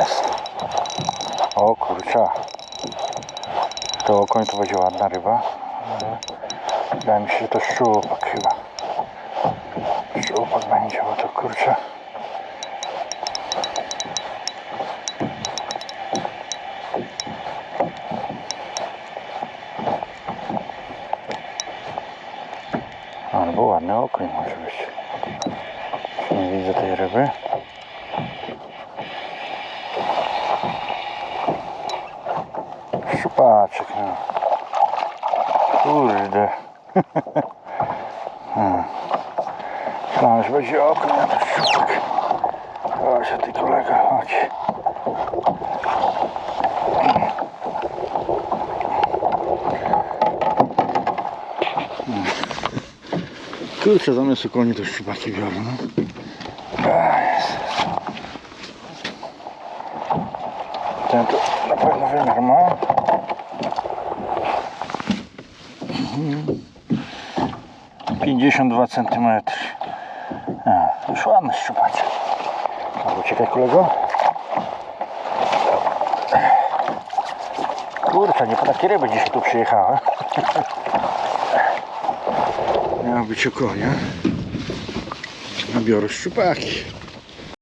Jest. O kurczę. To okoń to będzie ładna ryba. Wydaje mi się, że to szczupak chyba. Szczupak będzie, bo to kurczę. Albo ładny okoń może być. Nie widzę tej ryby. Szczupaczek, no. Kurde. Hmm. Myślałem, że będzie okoń, a to szczupak. Chodź, ty kolega, chodź. Kurczę, zamiast okoni to szczupaki biorą, no. A, Jezus. Ten to na pewno wymiar ma. Mhm. 52 cm. Już ładny szczupacie. Albo uciekaj kolego. Kurczę, nie po takie ryby dzisiaj tu przyjechałem. Miało być okonia. A biorę szczupaki.